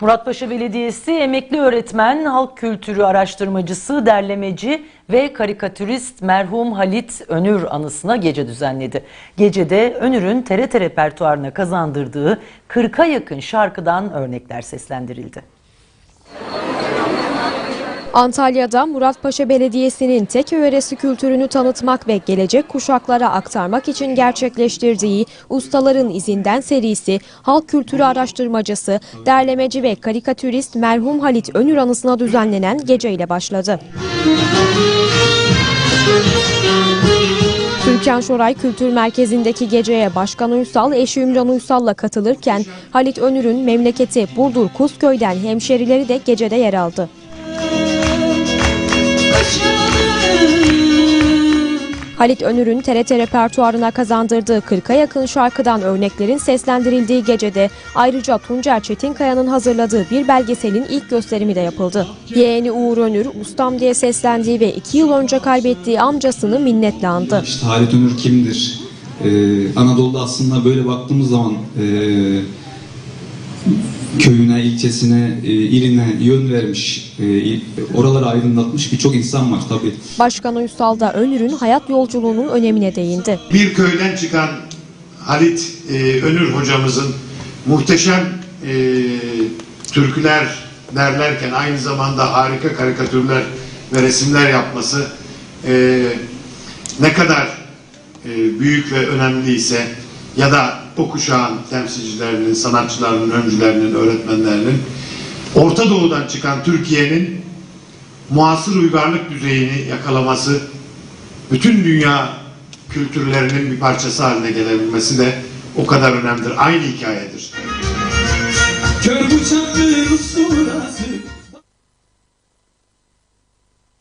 Muratpaşa Belediyesi emekli öğretmen, halk kültürü araştırmacısı, derlemeci ve karikatürist merhum Halit Önür anısına gece düzenledi. Gecede Önür'ün TRT repertuarına kazandırdığı 40'a yakın şarkıdan örnekler seslendirildi. Antalya'da Muratpaşa Belediyesi'nin tek öğresi kültürünü tanıtmak ve gelecek kuşaklara aktarmak için gerçekleştirdiği Ustaların İzinden serisi halk kültürü araştırmacısı, derlemeci ve karikatürist merhum Halit Önür anısına düzenlenen geceyle başladı. Türkan Şoray Kültür Merkezi'ndeki geceye Başkan Uysal, eşi Ümran Uysal'la katılırken Halit Önür'ün memleketi Burdur Kusköy'den hemşerileri de gecede yer aldı. Halit Önür'ün TRT repertuarına kazandırdığı 40'a yakın şarkıdan örneklerin seslendirildiği gecede ayrıca Tuncer Çetinkaya'nın hazırladığı bir belgeselin ilk gösterimi de yapıldı. Yeğeni Uğur Önür, ustam diye seslendiği ve iki yıl önce kaybettiği amcasını minnetle andı. İşte Halit Önür kimdir? Ee, Anadolu'da aslında böyle baktığımız zaman e, köyüne, ilçesine, e, iline yön vermiş, e, oraları aydınlatmış birçok insan var tabii. Başkan Uysal da Önür'ün hayat yolculuğunun önemine değindi. bir köyden çıkan Halit e, Önür hocamızın muhteşem e, türküler derlerken aynı zamanda harika karikatürler ve resimler yapması e, ne kadar e, büyük ve önemliyse ya da o kuşağın temsilcilerinin, sanatçılarının, öncülerinin, öğretmenlerinin Orta Doğu'dan çıkan Türkiye'nin muasır uygarlık düzeyini yakalaması bütün dünya kültürlerinin bir parçası haline gelebilmesi de o kadar önemlidir. Aynı hikayedir. Kör